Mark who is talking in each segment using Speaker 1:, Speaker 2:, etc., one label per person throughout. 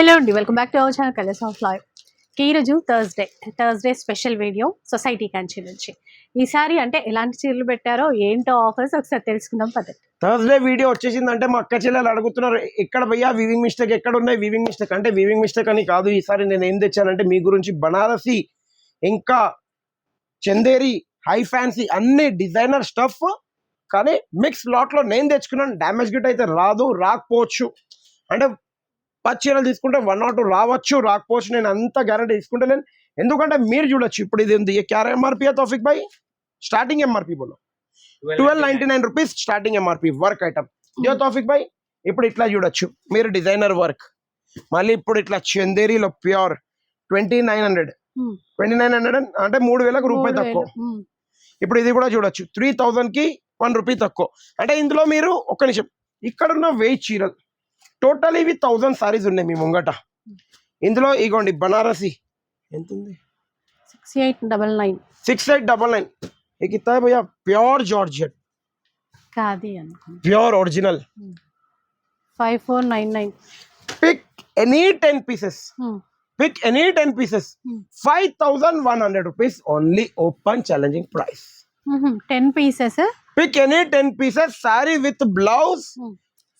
Speaker 1: Hello అండి welcome back to our channel colours of life ఈరోజు Thursday Thursday special video society Kanchi నుంచి. ఈసారి అంటే ఎలాంటి చీరలు పెట్టారో ఏంటో ఆఫర్స్ ఒకసారి తెలుసుకుందాం పద్ధతి
Speaker 2: థర్స్డే వీడియో వచ్చేసిందంటే మా అక్క చెల్లెలు అడుగుతున్నారు ఎక్కడ పోయా వీవింగ్ మిస్టేక్ ఎక్కడ ఉన్నాయి వీవింగ్ మిస్టేక్ అంటే వీవింగ్ మిస్టేక్ అని కాదు ఈసారి నేను ఏం తెచ్చానంటే మీ గురించి బనారసి ఇంకా చందేరి హై ఫ్యాన్సీ అన్ని డిజైనర్ స్టఫ్ కానీ మిక్స్ లాట్లో నేను తెచ్చుకున్నాను డ్యామేజ్ గిట్ అయితే రాదు రాకపోవచ్చు. అంటే పచ్చి చీరలు తీసుకుంటే వన్ నాట్ టూ రావచ్చు రాకపోవచ్చు నేను అంత గ్యారంటీ తీసుకుంటలేను. ఎందుకంటే మీరు చూడొచ్చు ఇప్పుడు ఇది ఉంది క్యార MRP Taufiq bhai starting MRP బోలో. Twelve ninety nine rupees starting MRP work item Jio Taufiq భాయ్ ఇప్పుడు ఇట్లా చూడొచ్చు మీరు డిజైనర్ వర్క్ మళ్ళీ ఇప్పుడు ఇట్లా చందేరిలో pure twenty nine hundred
Speaker 1: Hmm.
Speaker 2: Twenty nine hundred అంటే మూడు వేలకు రూపాయి తక్కువ.
Speaker 1: మ్మ్.
Speaker 2: ఇప్పుడు ఇది కూడా చూడొచ్చు త్రీ థౌజండ్కి వన్ రూపీ తక్కువ. అంటే ఇందులో మీరు ఒక్క నిమిషం ఇక్కడున్న వెయ్యి చీరలు టోటల్ ఇవి థౌజండ్ సారీస్ ఉన్నాయి మీ ముంగట ఇందులో ఇగోండి బనారసి ఎంత ఉంది
Speaker 1: six eight double nine
Speaker 2: six eight double nine एक कितना है भैया प्योर जॉर्जेट
Speaker 1: కాది అనుకుంటా
Speaker 2: pure original
Speaker 1: five four nine nine
Speaker 2: pick any 10 pieces pick any 10 pieces
Speaker 1: Hmm.
Speaker 2: 5100 rupees only open challenging price
Speaker 1: ten pieces
Speaker 2: pick any 10 pieces saree with blouse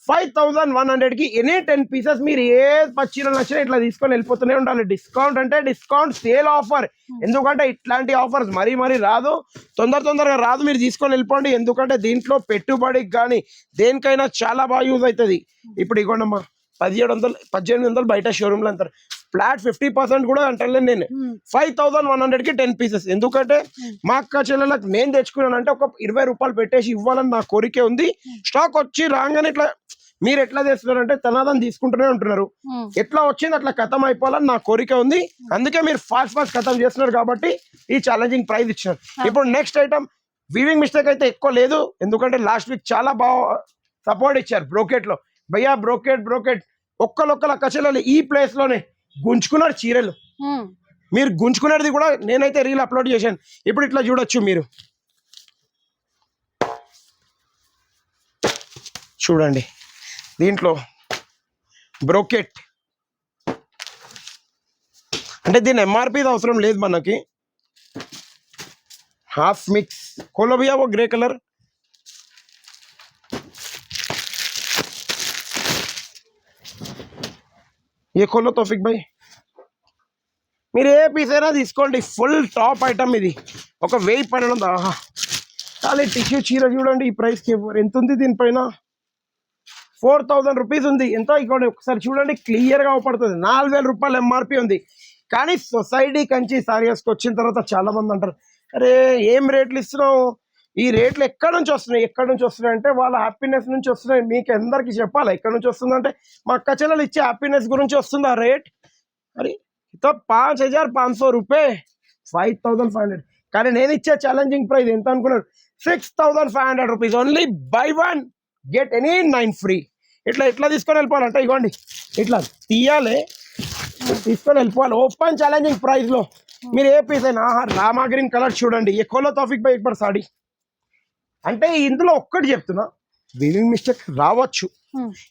Speaker 2: five thousand one హండ్రెడ్కి any ten pieces మీరు ఏ పచ్చీరలు నచ్చినా ఇట్లా తీసుకొని వెళ్ళిపోతూనే ఉండాలి. Discount అంటే discount sale offer. ఎందుకంటే ఇట్లాంటి ఆఫర్స్ మరీ మరీ రాదు. తొందర తొందరగా రాదు మీరు తీసుకొని వెళ్ళిపోండి. ఎందుకంటే దీంట్లో పెట్టుబడికి కానీ దేనికైనా చాలా బాగా యూజ్ అవుతుంది. ఇప్పుడు ఇగోండమ్మా పదిహేడు వందలు పద్దెనిమిది వందలు బయట షోరూమ్లో అంటారు. ఫ్లాట్ ఫిఫ్టీ పర్సెంట్ కూడా అంటలేదు నేను. ఫైవ్ థౌసండ్ వన్ హండ్రెడ్కి టెన్ పీసెస్. ఎందుకంటే మా అక్క చెల్లెలకు నేను తెచ్చుకున్నానంటే ఒక ఇరవై రూపాయలు పెట్టేసి ఇవ్వాలని నా కోరిక ఉంది. స్టాక్ వచ్చి రాగానే ఇట్లా మీరు ఎట్లా చేస్తున్నారంటే తనాదని తీసుకుంటూనే ఉంటున్నారు. ఎట్లా వచ్చింది అట్లా ఖతం అయిపోవాలని నా కోరిక ఉంది. అందుకే మీరు ఫాస్ట్ ఫాస్ట్ ఖతం చేస్తున్నారు కాబట్టి ఈ ఛాలెంజింగ్ ప్రైజ్ ఇచ్చినారు ఇప్పుడు నెక్స్ట్ ఐటమ్ వీవింగ్ మిస్టేక్ అయితే ఎక్కువ లేదు. ఎందుకంటే లాస్ట్ వీక్ చాలా బాగా సపోర్ట్ ఇచ్చారు బ్రోకెట్లో. భయ్యా బ్రోకెట్ బ్రోకెట్ ఒక్కలొక్కల కచెలలు ఈ ప్లేస్లోనే. గుంజుకున్నారు చీరలు. మీరు గుంజుకున్నది కూడా నేనైతే రీల్ అప్లోడ్ చేశాను. ఇప్పుడు ఇట్లా చూడొచ్చు మీరు. చూడండి. దీంట్లో బ్రోకెట్. అంటే దీని ఎంఆర్పి అవసరం లేదు మనకి. Half mix. కోలోబియా ఓ గ్రే కలర్. ఏ కొల్లో తోఫిక్ బాయ్ మీరు ఏ పీస్ అయినా తీసుకోండి. ఫుల్ టాప్ ఐటమ్ ఇది. ఒక వెయ్యి పన్నెండు ఆహా. చాలా టిష్యూ చీర చూడండి. ఈ ప్రైస్కి ఎంత ఉంది దీనిపైన? ఫోర్ థౌజండ్ రూపీస్ ఉంది. ఎంత ఇక్కడ ఒకసారి చూడండి. క్లియర్గా అవపడుతుంది. నాలుగు వేల రూపాయలు ఎంఆర్పి ఉంది. కానీ సొసైటీ కంచి సారీ వేసుకొచ్చిన తర్వాత చాలామంది అంటారు. అరే ఏం రేట్లు ఇస్తున్నావు? ఈ రేట్లు ఎక్కడి నుంచి వస్తున్నాయి? ఎక్కడి నుంచి వస్తున్నాయి అంటే వాళ్ళ హ్యాపీనెస్ నుంచి వస్తున్నాయి. మీకు అందరికీ చెప్పాలి? ఎక్కడి నుంచి వస్తుందంటే మా అక్క చెల్లెలు ఇచ్చే హ్యాపీనెస్ గురించి వస్తుంది ఆ రేట్? మరి తో పాంచ్ హజార్ పాంచ్ సో రూపే. ఫైవ్ థౌసండ్ ఫైవ్ హండ్రెడ్ కానీ నేను ఇచ్చే ఛాలెంజింగ్ ప్రైస్ ఎంత అనుకున్నాను six thousand five hundred rupees only buy one get any nine free ఇట్లా ఇట్లా తీసుకొని వెళ్ళిపోవాలంటే ఇవ్వండి ఇట్లా తీయాలి. తీసుకొని వెళ్ళిపోవాలి. ఓపెన్ ఛాలెంజింగ్ ప్రైస్లో మీరు ఏ పీస్ అయినా రామా గ్రీన్ కలర్ చూడండి. ఎక్కువలో తోఫిక్ బై సాడీ అంటే ఇందులో ఒక్కటి చెప్తున్నా. వీవింగ్ మిస్టేక్ రావచ్చు.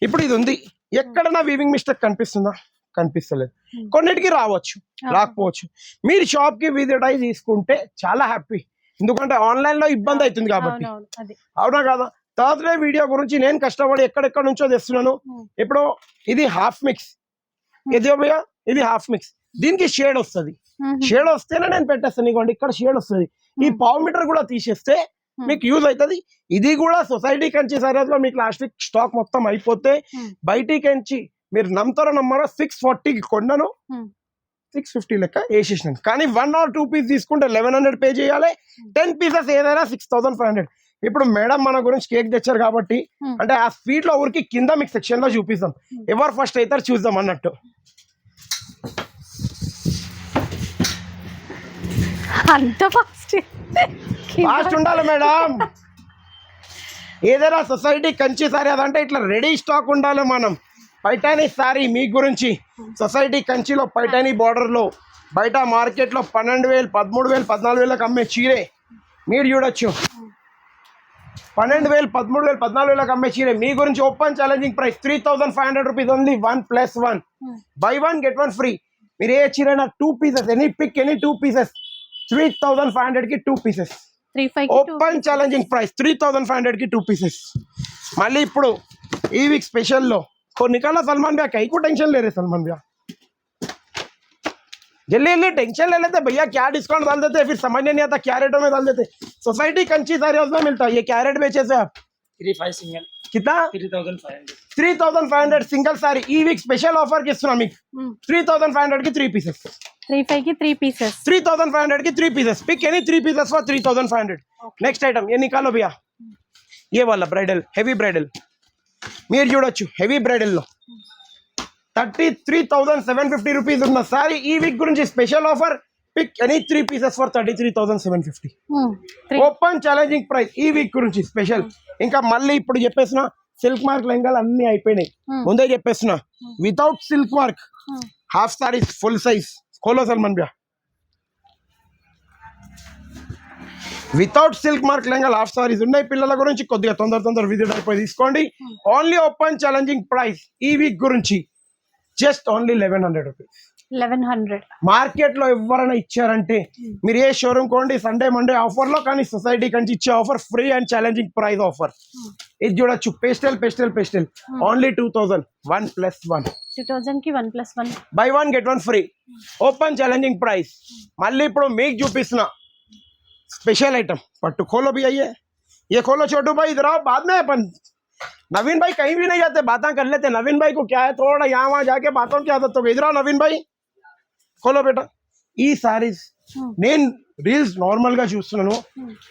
Speaker 2: ఇప్పుడు ఇది ఉంది. ఎక్కడన్నా వీవింగ్ మిస్టేక్ కనిపిస్తుందా? కనిపిస్తలేదు.
Speaker 1: Hmm.
Speaker 2: కొన్నిటికి రావచ్చు. రాకపోవచ్చు. మీరు షాప్కి విజిట్ తీసుకుంటే చాలా హ్యాపీ ఎందుకంటే ఆన్లైన్లో ఇబ్బంది అవుతుంది కాబట్టి. అవునా కదా? థర్స్డే వీడియో గురించి నేను కష్టపడి ఎక్కడెక్కడ నుంచో తెస్తున్నాను.
Speaker 1: Hmm.
Speaker 2: ఇప్పుడు ఇది హాఫ్ మిక్స్ భయ్యా ఇది హాఫ్ మిక్స్ దీనికి షేడ్ వస్తుంది. షేడ్ వస్తేనే నేను పెట్టేస్తాను. ఇక్కడ షేడ్ వస్తుంది. ఈ
Speaker 1: Hmm.
Speaker 2: పావు మీటర్ కూడా తీసేస్తే మీకు యూజ్ అవుతుంది. ఇది కూడా సొసైటీ కంచి మీకు లాస్ట్ వీక్ స్టాక్ మొత్తం అయిపోతే
Speaker 1: Hmm.
Speaker 2: బయటికి కంచి మీరు నమ్ముతారో నమ్మరో సిక్స్ ఫార్టీకి
Speaker 1: Hmm.
Speaker 2: సిక్స్ ఫిఫ్టీ లెక్క వేసేసినాను కానీ వన్ ఆర్ టూ పీస్ తీసుకుంటే లెవెన్ హండ్రెడ్ పే చేయాలి. టెన్ పీసెస్ ఏదైనా సిక్స్ థౌసండ్ ఫైవ్ హండ్రెడ్ ఇప్పుడు మేడం మన గురించి కేక్ తెచ్చారు కాబట్టి
Speaker 1: Hmm.
Speaker 2: అంటే ఆ స్వీట్లో ఊరికి కింద మీకు సెక్షన్లో చూపిస్తాం.
Speaker 1: Hmm.
Speaker 2: ఎవరు ఫస్ట్ అవుతారు చూద్దాం అన్నట్టు.
Speaker 1: అంత ఫాస్ట్
Speaker 2: ఫాస్ట్ ఉండాలి మేడం. ఏదైనా సొసైటీ కంచి సారీ అదంటే ఇట్లా రెడీ స్టాక్ ఉండాలి మనం. పైటాని సారీ మీ గురించి. సొసైటీ కంచిలో పైటాని బార్డర్లో బయట మార్కెట్లో పన్నెండు వేలు పదమూడు వేలు పద్నాలుగు వేలకు అమ్మే చీరే మీరు చూడొచ్చు. పన్నెండు వేలు పదమూడు వేలు పద్నాలుగు వేలకు అమ్మే చీర. మీ గురించి open challenging price three thousand five hundred rupees only one plus one. Buy one get one free. మీరు ఏ చీరైనా two pieces any pick any two pieces three thousand five హండ్రెడ్కి
Speaker 1: two pieces.
Speaker 2: open challenging price three thousand five hundred కి two pieces మళ్ళీ ఇప్పుడు ఈ week స్పెషల్లో కొన్ని కల్లా సల్మాన్ బ్యా కై को टेंशन ले रहे सलमान भैया जल्दी जल्दी टेंशन ले लेते भैया क्या डिस्काउंट डाल देते फिर समझ नहीं आता क्या रेटों में डाल देते सोसाइटी कंची सारे उसमें मिलता है ये क्या रेट बेचे से आप
Speaker 3: थ्री फाइव सिंगल
Speaker 2: कितना
Speaker 3: three thousand five hundred
Speaker 2: three thousand five hundred single sari ఈ వీక్ స్పెషల్ ఆఫర్ కి ఇస్తున్నా మీకు త్రీ థౌసండ్ ఫైవ్ హండ్రెడ్ కి త్రీ పీసెస్
Speaker 1: త్రీ ఫైవ్ కి three pieces
Speaker 2: three thousand five hundred की three pieces pick any three pieces for three thousand five hundred next item ये निकालो भैया ये वाला ब्राइडल हेवी ब्राइडल మీరు చూడొచ్చు heavy బ్రైడల్లో thirty three thousand seven fifty rupees ఉన్న సారీ ఈ వీక్ గురించి special offer pick any three pieces for thirty three thousand seven fifty
Speaker 1: three
Speaker 2: open challenging price ఈ వీక్ గురించి స్పెషల్ ఇంకా మళ్ళీ ఇప్పుడు చెప్పేసిన సిల్క్ మార్క్ లెంగాలు అన్ని అయిపోయినాయి
Speaker 1: Hmm.
Speaker 2: ముందే చెప్పేసిన without silk mark half saris full size ఖోలో Salman భ్యా without silk mark lehenga half saris ఉన్నాయి పిల్లల గురించి కొద్దిగా తొందర తొందర విజిట్ అయిపోయి తీసుకోండి ఓన్లీ ఓపెన్ ఛాలెంజింగ్ ప్రైస్ ఈ వీక్ గురించి just only eleven hundred rupees
Speaker 1: eleven hundred
Speaker 2: market లో ఎవరైనా ఇచ్చారంటే మీరు ఏ షోరూమ్ కోండి సండే మండే ఆఫర్ లో కానీ సొసైటీ కంచి ఇచ్చే offer free and challenging price offer ఇది చూడొచ్చు pastel pastel pastel only two thousand one plus one
Speaker 1: two thousand కి one plus one
Speaker 2: buy one get one free open challenging price మళ్ళీ ఇప్పుడు మీకు చూపిస్తున్నా स्पेशल आइटम पट्टू खोलो भी आइए ये खोलो छोटू भाई इधर आओ बाद में अपन नवीन भाई कहीं भी नहीं जाते बातें कर लेते नवीन भाई को क्या है थोड़ा यहाँ वहाँ जाके बातों की आदत हो गई इधर आओ नवीन भाई కొలో బేట ఈ శారీస్ hmm. నేను రీల్స్ నార్మల్గా చూస్తున్నాను.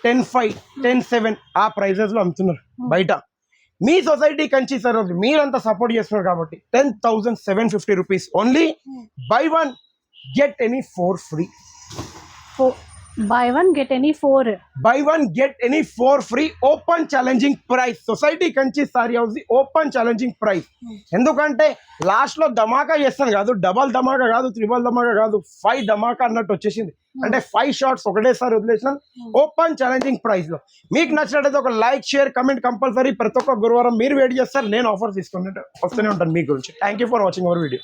Speaker 2: టెన్ ఫైవ్ టెన్ సెవెన్ ఆ ప్రైజెస్లో అమ్ముతున్నారు hmm. బయట. మీ సొసైటీ కంచి సార్ మీరంతా సపోర్ట్ చేస్తున్నారు కాబట్టి ten thousand seven fifty rupees only buy one get any four
Speaker 1: free buy one get any four
Speaker 2: buy one get any four free open challenging price society Kanchi sari house the open challenging price ఎందుకంటే లాస్ట్లో ధమాకా చేస్తాను కాదు double ధమాకా కాదు triple ధమాకా కాదు five ధమాకా అన్నట్టు వచ్చేసింది. అంటే five shorts ఒకటేసారి వదిలేసిన ఓపెన్ ఛాలెంజింగ్ ప్రైస్లో. మీకు నచ్చినట్టయితే ఒక లైక్ షేర్ కమెంట్ కంపల్సరీ ప్రతి ఒక్క గురువారం మీరు వెయిట్ చేస్తారు నేను ఆఫర్ తీసుకుని వస్తూనే ఉంటాను మీ గురించి. Thank you for watching our video